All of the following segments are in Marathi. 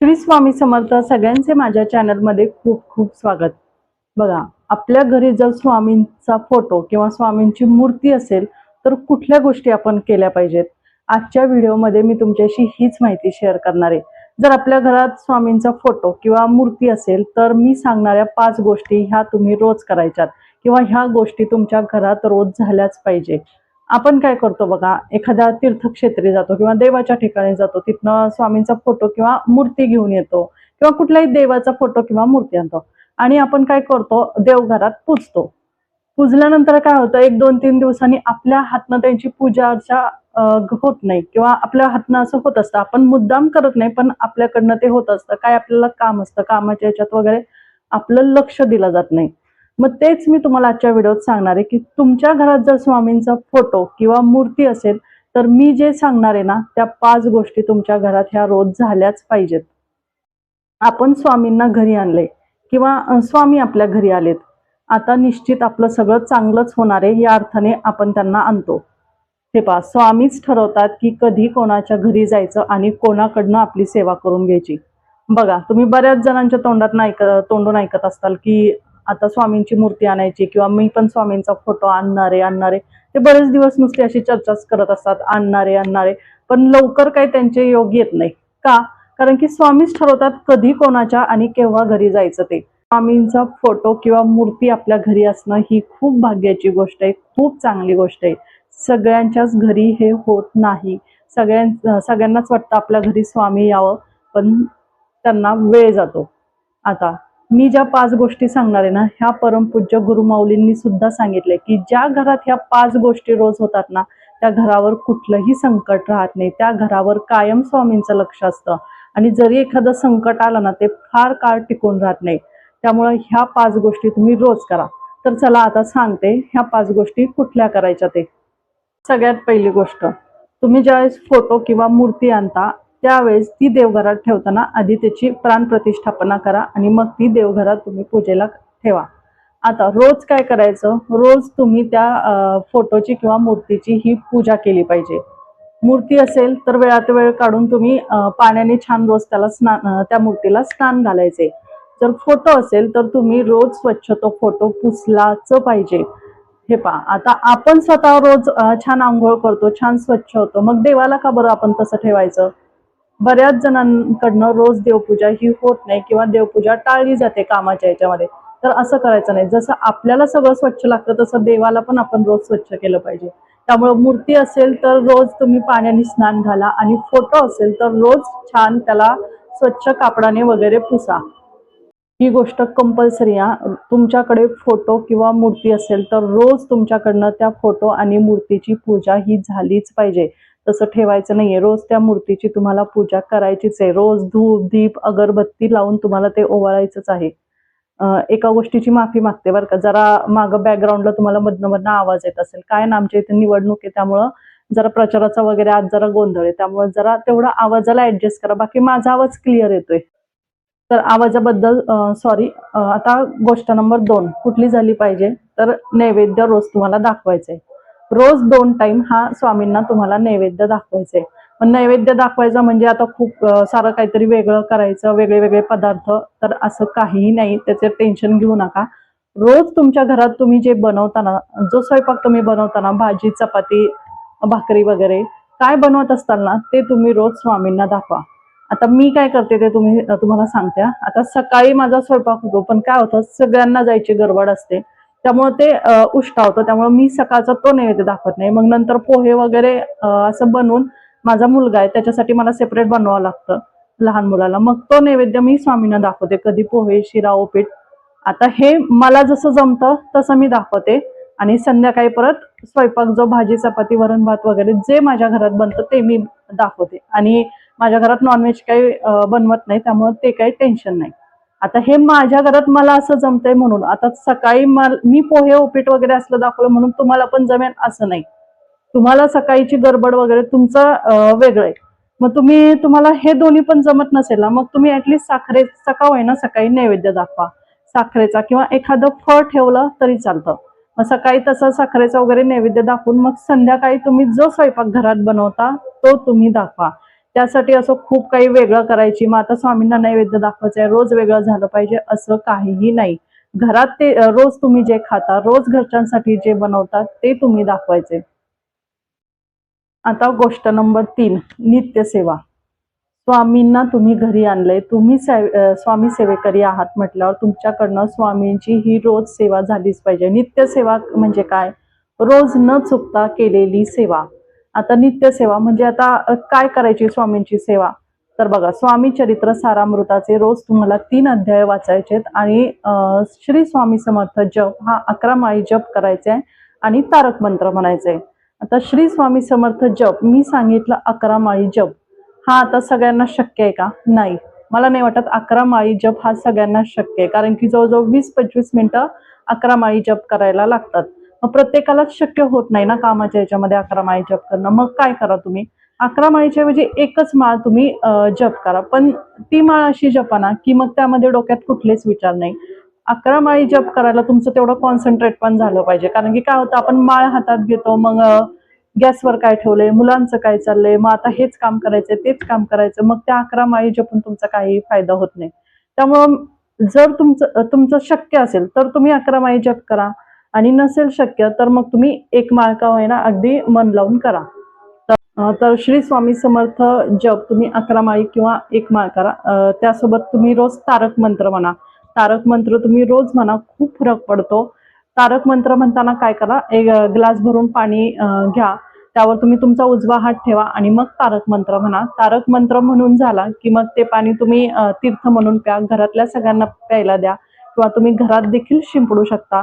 श्री स्वामी समर्थ सगळ्यांचे माझ्या चॅनलमध्ये खूप खूप स्वागत. बघा आपल्या घरी जर स्वामींचा फोटो किंवा स्वामींची मूर्ती असेल तर कुठल्या गोष्टी आपण केल्या पाहिजेत? आजच्या व्हिडिओमध्ये मी तुमच्याशी हीच माहिती शेअर करणार आहे. जर आपल्या घरात स्वामींचा फोटो किंवा मूर्ती असेल तर मी सांगणाऱ्या पाच गोष्टी ह्या तुम्ही रोज करायच्यात किंवा ह्या गोष्टी तुमच्या घरात रोज झाल्याच पाहिजे आपण काय करतो बघा एखाद्या तीर्थक्षेत्री जातो किंवा देवाच्या ठिकाणी जातो तिथनं स्वामींचा फोटो किंवा मूर्ती घेऊन येतो किंवा कुठल्याही देवाचा फोटो किंवा मूर्ती आणतो. आणि आपण काय करतो देवघरात पूजतो. पूजल्यानंतर काय होतं एक दोन तीन दिवसांनी आपल्या हातनं त्यांची पूजा अर्चा होत नाही किंवा आपल्या हातनं असं होत असतं. आपण मुद्दाम करत नाही पण आपल्याकडनं ते होत असतं. काय आपल्याला काम असतं कामाच्या याच्यात वगैरे आपलं लक्ष दिलं जात नाही. मग तेच मी तुम्हाला आजच्या व्हिडिओत सांगणार आहे की तुमच्या घरात जर स्वामींचा फोटो किंवा मूर्ती असेल तर मी जे सांगणार आहे ना त्या पाच गोष्टी तुमच्या घरात ह्या रोज झाल्याच पाहिजेत. आपण स्वामींना घरी आणले किंवा स्वामी आपल्या घरी आलेत. आता निश्चित आपलं सगळं चांगलंच होणार आहे या अर्थाने आपण त्यांना आणतो. हे पहा स्वामीच ठरवतात की कधी कोणाच्या घरी जायचं आणि कोणाकडनं आपली सेवा करून घ्यायची. बघा तुम्ही बऱ्याच जणांच्या तोंडात ऐक तोंडून ऐकत असताल की आता स्वामींची मूर्ती आणायची किंवा मी पण स्वामींचा फोटो आणणारे आणणारे. ते बरेच दिवस नुसते अशी चर्चाच करत असतात आणणारे आणणारे. पण लवकर काही त्यांचे योग येत नाही. का? कारण की स्वामीच ठरवतात कधी कोणाच्या आणि केव्हा घरी जायचं ते. स्वामींचा फोटो किंवा मूर्ती आपल्या घरी असणं ही खूप भाग्याची गोष्ट आहे खूप चांगली गोष्ट आहे. सगळ्यांच्याच घरी हे होत नाही. सगळ्यां सगळ्यांनाच वाटतं आपल्या घरी स्वामी यावं पण त्यांना वेळ जातो. आता मी ज्या पाच गोष्टी सांगणार आहे ना ह्या परमपूज्य गुरुमाऊलींनी सुद्धा सांगितले की ज्या घरात ह्या पाच गोष्टी रोज होतात ना त्या घरावर कुठलंही संकट राहत नाही. त्या घरावर कायम स्वामींचं लक्ष असतं. आणि जरी एखादं संकट आलं ना ते फार काळ टिकून राहत नाही. त्यामुळे ह्या पाच गोष्टी तुम्ही रोज करा. तर चला आता सांगते ह्या पाच गोष्टी कुठल्या करायच्या ते. सगळ्यात पहिली गोष्ट तुम्ही ज्यावेळेस फोटो किंवा मूर्ती आणता त्यावेळेस ती देवघरात ठेवताना आधी त्याची प्राणप्रतिष्ठापना करा आणि मग ती देवघरात तुम्ही पूजेला ठेवा. आता रोज काय करायचं? रोज तुम्ही त्या फोटोची किंवा मूर्तीची ही पूजा केली पाहिजे. मूर्ती असेल तर वेळात वेळ काढून तुम्ही पाण्याने छान रोज त्याला स्नान त्या मूर्तीला स्नान घालायचे. जर फोटो असेल तर तुम्ही रोज स्वच्छ तो फोटो पुसलाच पाहिजे. हे पहा आता आपण स्वतः रोज छान आंघोळ करतो छान स्वच्छ होतो. मग देवाला का बरं आपण तसं ठेवायचं? बऱ्याच जणांकडनं रोज देवपूजा ही होत नाही किंवा देवपूजा टाळली जाते कामाच्या याच्यामध्ये. तर असं करायचं नाही. जसं आपल्याला सगळं स्वच्छ लागतं तसं देवाला पण आपण रोज स्वच्छ केलं पाहिजे. त्यामुळे मूर्ती असेल तर रोज तुम्ही पाण्याने स्नान घाला आणि फोटो असेल तर रोज छान त्याला स्वच्छ कापडाने वगैरे पुसा. ही गोष्ट कंपल्सरी आहे तुमच्याकडे फोटो किंवा मूर्ती असेल तर रोज तुमच्याकडनं त्या फोटो आणि मूर्तीची पूजा ही झालीच पाहिजे. तसं ठेवायचं नाहीये. रोज त्या मूर्तीची तुम्हाला पूजा करायचीच आहे. रोज धूप दीप अगरबत्ती लावून तुम्हाला ते ओवाळायचंच आहे. एका गोष्टीची माफी मागते बरं का. जरा मागं बॅकग्राऊंडला तुम्हाला मधनं मधनं आवाज येत असेल. काय ना आमच्या इथे निवडणूक आहे त्यामुळं जरा प्रचाराचा वगैरे आज जरा गोंधळ आहे. त्यामुळे जरा तेवढा आवाजाला ऍडजस्ट करा. बाकी माझा आवाज क्लिअर येतोय. तर आवाजाबद्दल सॉरी आता गोष्ट नंबर दोन. कुठली झाली पाहिजे? तर नैवेद्य रोज तुम्हाला दाखवायचंय. रोज दोन टाइम हा स्वामींना तुम्हाला नैवेद्य दाखवायचंय. पण नैवेद्य दाखवायचा म्हणजे आता खूप सारं काहीतरी वेगळं करायचं वेगळे वेगळे पदार्थ तर असं काहीही नाही त्याचे टेन्शन घेऊ नका. रोज तुमच्या घरात तुम्ही जे बनवताना जो स्वयंपाक तुम्ही बनवताना भाजी चपाती भाकरी वगैरे काय बनवत असताना ते तुम्ही रोज स्वामींना दाखवा. आता मी काय करते ते तुम्ही तुम्हाला सांगते आता सकाळी माझा स्वयंपाक होतो पण काय होतं सगळ्यांना जायची गडबड असते. त्यामुळे ते अं, उष्टा होतं त्यामुळे मी सकाळचा तो नैवेद्य दाखवत नाही. मग नंतर पोहे वगैरे असं बनवून माझा मुलगा आहे त्याच्यासाठी मला सेपरेट बनवावं लागतं लहान मुलाला. मग तो नैवेद्य मी स्वामींना दाखवते. कधी पोहे शिरा उपीट. आता हे मला जसं जमतं तसं मी दाखवते. आणि संध्याकाळी परत स्वयंपाक जो भाजी चपाती वरण भात वगैरे जे माझ्या घरात बनतं ते मी दाखवते. आणि माझ्या घरात नॉनव्हेज काही बनवत नाही त्यामुळे ते काही टेन्शन नाही. आता हे माझ्या घरात मला असं जमतंय म्हणून. आता सकाळी मी पोहे उपीट वगैरे असलं दाखवलं म्हणून तुम्हाला पण जमेल असं नाही. तुम्हाला सकाळीची गडबड वगैरे तुमचं वेगळं आहे. मग तुम्ही तुम्हाला हे दोन्ही पण जमत नसेल ना मग तुम्ही ऍटलीस्ट साखरे सकाळ आहे ना सकाळी नैवेद्य दाखवा. साखरेचा किंवा एखादं फळ ठेवलं तरी चालतं. मग सकाळी तसं साखरेचा वगैरे नैवेद्य दाखवून मग संध्याकाळी तुम्ही जो स्वयंपाक घरात बनवता तो तुम्ही दाखवा. त्यासाठी असं खूप काही वेगळं करायची. मग आता स्वामींना नैवेद्य दाखवायचं आहे रोज वेगळं झालं पाहिजे असं काहीही नाही. घरात ते रोज तुम्ही जे खाता रोज घरच्यांसाठी जे बनवतात ते तुम्ही दाखवायचे. आता गोष्ट नंबर तीन नित्यसेवा स्वामींना तुम्ही घरी आणलंय. तुम्ही स्वामी सेवेकरी आहात म्हटल्यावर तुमच्याकडनं स्वामींची ही रोज सेवा झालीच पाहिजे. नित्यसेवा म्हणजे काय? रोज न चुकता केलेली सेवा. आता नित्यसेवा म्हणजे आता काय करायची स्वामींची सेवा? तर बघा स्वामी चरित्र सारामृताचे रोज तुम्हाला तीन अध्याय वाचायचे आहेत आणि श्री स्वामी समर्थ जप हा अकरा माळी जप करायचा आहे आणि तारक मंत्र म्हणायचे आता श्री स्वामी समर्थ जप मी सांगितलं अकरा माळी जप हा आता सगळ्यांना शक्य आहे का? नाही. मला नाही वाटत अकरा माळी जप हा सगळ्यांना शक्य आहे कारण की जवळजवळ वीस पंचवीस मिनिटं अकरा माळी जप करायला लागतात. मग प्रत्येकालाच शक्य होत नाही ना कामाच्या याच्यामध्ये अकरा माळी जप करणं. मग काय करा तुम्ही? अकरा माळीच्या ऐवजी एकच माळ तुम्ही जप करा. पण ती माळ अशी जपाना की मग त्यामध्ये डोक्यात कुठलेच विचार नाही. अकरा माळी जप करायला तुमचं तेवढं कॉन्सन्ट्रेट पण झालं पाहिजे. कारण की काय होतं आपण माळ हातात घेतो मग गॅसवर काय ठेवलंय मुलांचं काय चाललंय मग आता हेच काम करायचंय तेच काम करायचं मग त्या अकरा माळी जपून तुमचा काही फायदा होत नाही. त्यामुळं जर तुमचं तुमचं शक्य असेल तर तुम्ही अकरा माळी जप करा. आणि नसेल शक्य तर मग तुम्ही एक माळ का होईना अगदी मन लावून करा. तर श्री स्वामी समर्थ जप तुम्ही अकरा माळी किंवा एक माळ करा त्यासोबत तुम्ही रोज तारक मंत्र म्हणा. तारक मंत्र तुम्ही रोज म्हणा खूप फरक पडतो. तारक मंत्र म्हणताना काय करा एक ग्लास भरून पाणी घ्या. त्यावर तुम्ही तुमचा उजवा हात ठेवा आणि मग तारक मंत्र म्हणा. तारक मंत्र म्हणून झाला की मग ते पाणी तुम्ही तीर्थ म्हणून प्या. घरातल्या सगळ्यांना प्यायला द्या. किंवा तुम्ही घरात देखील शिंपडू शकता.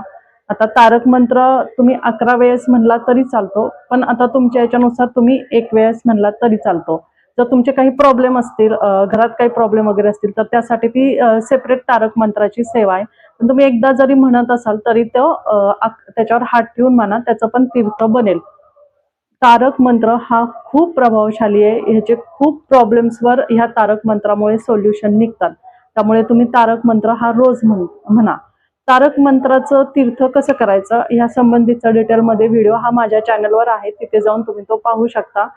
आता तारक मंत्र तुम्ही अकरा वेळेस म्हणला तरी चालतो पण आता तुमच्या याच्यानुसार तुम्ही एक वेळेस म्हणला तरी चालतो. जर तुमचे काही प्रॉब्लेम असतील घरात काही प्रॉब्लेम वगैरे असतील तर त्यासाठी ती सेपरेट तारक मंत्राची सेवा आहे. पण तुम्ही एकदा जरी म्हणत असाल तरी तो त्याच्यावर हात ठेवून म्हणा त्याचं पण तीर्थ बनेल. तारक मंत्र हा खूप प्रभावशाली आहे. ह्याचे खूप प्रॉब्लेम्सवर ह्या तारक मंत्रामुळे सोल्युशन निघतात. त्यामुळे तुम्ही तारक मंत्र हा रोज म्हण म्हणा. तारक मंत्राचं तीर्थ कसं करायचं? ह्या संबंधीचा डिटेलमध्ये व्हिडिओ हा माझ्या चॅनलवर आहे. तिथे जाऊन तुम्ही तो पाहू शकता.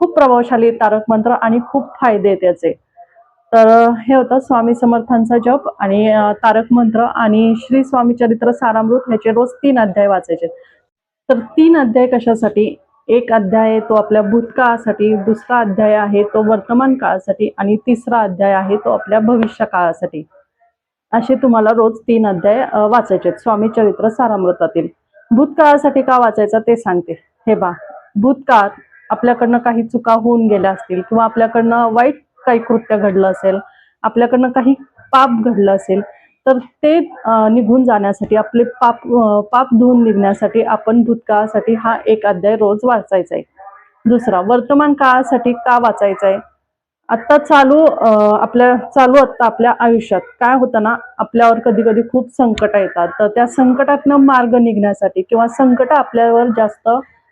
खूप प्रभावशाली तारक मंत्र आणि खूप फायदे आहेत त्याचे तर हे होतं स्वामी समर्थांचा जप आणि तारक मंत्र आणि श्री स्वामी चरित्र सारामृत ह्याचे रोज तीन अध्याय वाचायचे. तर तीन अध्याय कशासाठी? एक अध्याय आहे तो आपल्या भूतकाळासाठी दुसरा अध्याय आहे तो वर्तमान काळासाठी आणि तिसरा अध्याय आहे तो आपल्या भविष्य काळासाठी असे तुम्हाला रोज तीन अध्याय वाचायचे आहेत. स्वामी चरित्र सारामृतातील. भूतकाळासाठी का वाचायचं ते सांगते. हे बा भूतकाळात आपल्याकडनं काही चुका होऊन गेल्या असतील किंवा आपल्याकडनं वाईट काही कृत्य घडलं असेल आपल्याकडनं काही पाप घडलं असेल तर ते निघून जाण्यासाठी आपले पाप पाप धुवून निघण्यासाठी आपण भूतकाळासाठी हा एक अध्याय रोज वाचायचा आहे. दुसरा वर्तमान काळासाठी का वाचायचा आहे? आत्ता चालू आपल्या चालू आत्ता आपल्या आयुष्यात. काय होतं ना आपल्यावर कधी कधी खूप संकट येतात. तर त्या संकटातनं मार्ग निघण्यासाठी किंवा संकट आपल्यावर जास्त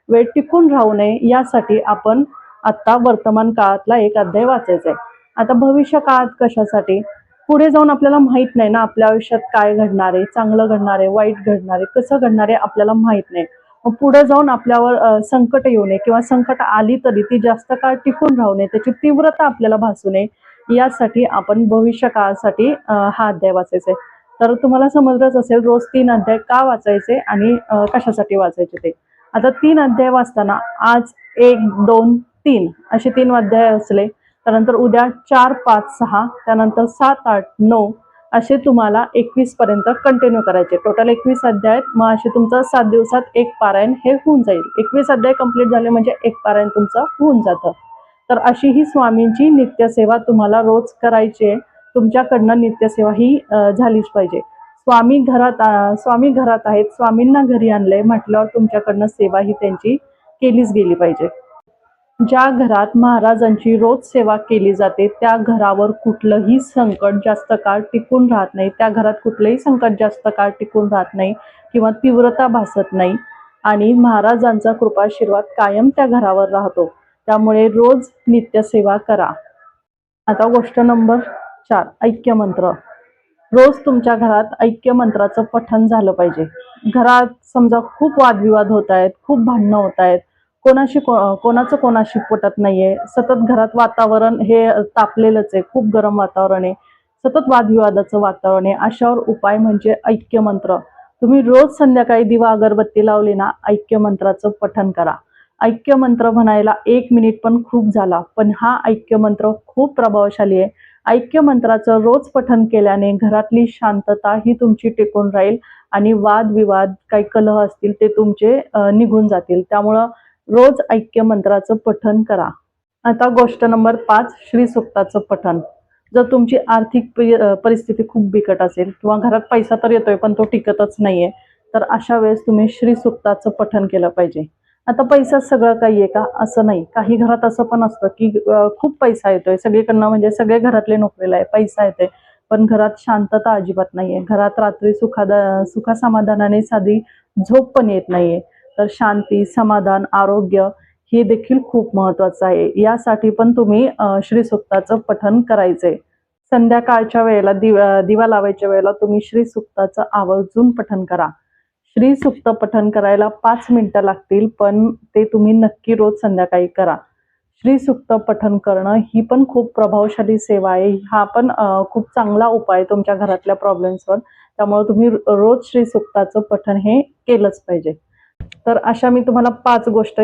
वेळ टिकून राहू नये यासाठी आपण आत्ता वर्तमान काळातला एक अध्याय वाचायचा आहे. आता भविष्य काळात कशासाठी? पुढे जाऊन आपल्याला माहीत नाही ना आपल्या आयुष्यात काय घडणार आहे चांगलं घडणार आहे वाईट घडणार आहे कसं घडणार आहे आपल्याला माहीत नाही. पुढे जाऊन आपल्यावर संकट येऊ नये किंवा संकट आली तरी ती जास्त काळ टिकून राहू नये त्याची तीव्रता आपल्याला भासू नये यासाठी आपण भविष्य काळासाठी हा अध्याय वाचायचा आहे. तर तुम्हाला समजलंच असेल रोज तीन अध्याय का वाचायचे आणि कशासाठी वाचायचे ते? आता तीन अध्याय वाचताना आज एक दोन तीन असे तीन अध्याय असले त्यानंतर उद्या चार पाच सहा त्यानंतर सात आठ नऊ असे तुम्हाला एकवीस पर्यंत कंटिन्यू करायचे. टोटल एकवीस अध्याय मग असे तुमचं सात दिवसात एक पारायण हे होऊन जाईल. एकवीस अध्याय कंप्लीट झाले म्हणजे एक पारायण तुमचं होऊन जातं. तर अशी ही स्वामींची नित्यसेवा तुम्हाला रोज करायची आहे. तुमच्याकडनं नित्यसेवा ही झालीच पाहिजे. स्वामी घरात स्वामी घरात आहेत. स्वामींना घरी आणलंय म्हटल्यावर तुमच्याकडनं सेवा ही त्यांची केलीच गेली पाहिजे. ज्या घरात महाराजांची रोज सेवा केली जाते त्या घरावर कुठलंही संकट जास्त काळ टिकून राहत नाही. त्या घरात कुठलंही संकट जास्त काळ टिकून राहत नाही किंवा तीव्रता भासत नाही आणि महाराजांचा कृपाशीर्वाद कायम त्या घरावर राहतो. त्यामुळे रोज नित्यसेवा करा. आता गोष्ट नंबर चार ऐक्य मंत्र रोज तुमच्या घरात ऐक्य मंत्राचं पठण झालं पाहिजे. घरात समजा खूप वादविवाद होत आहेत खूप भांडणं होत आहेत कोणाशी कोणाचं कोणाशी पटत नाहीये. सतत घरात वातावरण हे तापलेलंच आहे. खूप गरम वातावरण आहे. सतत वादविवादाचं वातावरण आहे. अशावर उपाय म्हणजे ऐक्य मंत्र तुम्ही रोज संध्याकाळी दिवा अगरबत्ती लावली ना ऐक्य मंत्राचं करा. ऐक्य मंत्र म्हणायला एक मिनिट पण खूप झाला. पण हा ऐक्य मंत्र खूप प्रभावशाली आहे. ऐक्य मंत्राचं रोज पठन केल्याने घरातली शांतता ही तुमची टिकून राहील आणि वादविवाद काही कलह असतील ते तुमचे निघून जातील. त्यामुळं रोज ऐक्य मंत्राचं पठन करा. आता गोष्ट नंबर पाच श्री सुक्ताचं पठन. जर तुमची आर्थिक परिस्थिती खूप बिकट असेल किंवा घरात पैसा तर येतोय पण तो टिकतच नाहीये तर अशा वेळेस तुम्ही श्री सुक्ताचं पठन केलं पाहिजे. आता पैसा सगळं काही आहे का? असं नाही. काही घरात असं पण असतं की खूप पैसा येतोय. सगळीकडनं म्हणजे सगळे घरातले नोकरीला आहे पैसा येतोय. पण घरात शांतता अजिबात नाहीये. घरात रात्री सुखादा सुखासमाधानाने साधी झोप पण येत नाहीये. तर शांती समाधान आरोग्य हे देखील खूप महत्वाचं आहे. यासाठी पण तुम्ही श्रीसुक्ताचं श्री सुक्ताचं करायचंय. संध्याकाळच्या वेळेला दिवा दिवा लावायच्या वेळेला तुम्ही श्री सुक्ताचं आवर्जून पठन करा. श्री सुक्त करायला पाच मिनिटं लागतील पण ते तुम्ही नक्की रोज संध्याकाळी करा. श्री सुक्त पठन करणं ही पण खूप प्रभावशाली सेवा आहे. हा पण खूप चांगला उपाय आहे तुमच्या घरातल्या प्रॉब्लेम्सवर त्यामुळे तुम्ही रोज श्री सुक्ताचं हे केलंच पाहिजे. तर अशा मी तुम्हाला पाच गोष्ट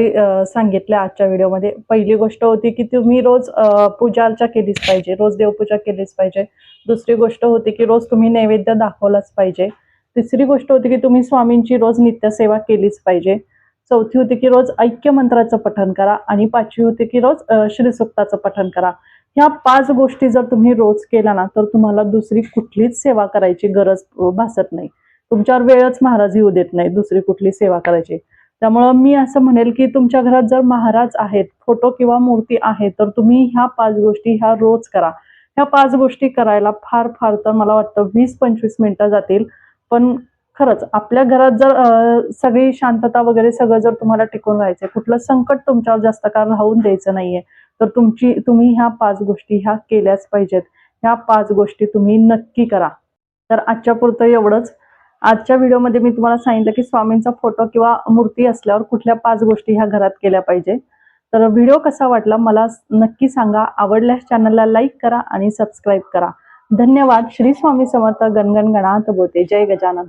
सांगितल्या आजच्या व्हिडिओमध्ये. पहिली गोष्ट होती की तुम्ही रोज पूजा अर्चा केलीच पाहिजे रोज देवपूजा केलीच पाहिजे. दुसरी गोष्ट होती की रोज तुम्ही नैवेद्य दाखवलाच पाहिजे. तिसरी गोष्ट होती की तुम्ही स्वामींची रोज नित्यसेवा केलीच पाहिजे. चौथी होती की रोज ऐक्य मंत्राचं पठण करा आणि पाचवी होती की रोज अ, श्रीसुक्ताचं पठण करा. ह्या पाच गोष्टी जर तुम्ही रोज केल्या ना तर तुम्हाला दुसरी कुठलीच सेवा करायची गरज भासत नाही. तुमच्यावर वेळच महाराज येऊ देत नाही दुसरी कुठली सेवा करायची? त्यामुळं मी असं म्हणेल की तुमच्या घरात जर महाराज आहेत फोटो किंवा मूर्ती आहे तर तुम्ही ह्या पाच गोष्टी ह्या रोज करा. ह्या पाच गोष्टी करायला फार फार तर मला वाटतं वीस पंचवीस मिनिटं जातील. पण खरंच आपल्या घरात जर सगळी शांतता वगैरे सगळं जर तुम्हाला टिकून राहायचंय कुठलं संकट तुमच्यावर जास्त काळ राहून द्यायचं नाहीये तर तुमची तुम्ही ह्या पाच गोष्टी ह्या केल्याच पाहिजेत. ह्या पाच गोष्टी तुम्ही नक्की करा. तर आजच्या पुरतं एवढंच. आजच्या व्हिडिओमध्ये मी तुम्हाला सांगितलं की स्वामींचा फोटो किंवा मूर्ती असल्यावर कुठल्या पाच गोष्टी ह्या घरात केल्या पाहिजे. तर व्हिडिओ कसा वाटला मला नक्की सांगा. आवडल्यास चॅनलला लाईक करा आणि सबस्क्राईब करा. धन्यवाद. श्री स्वामी समर्थ गणगण गणात बोते जय गजानन.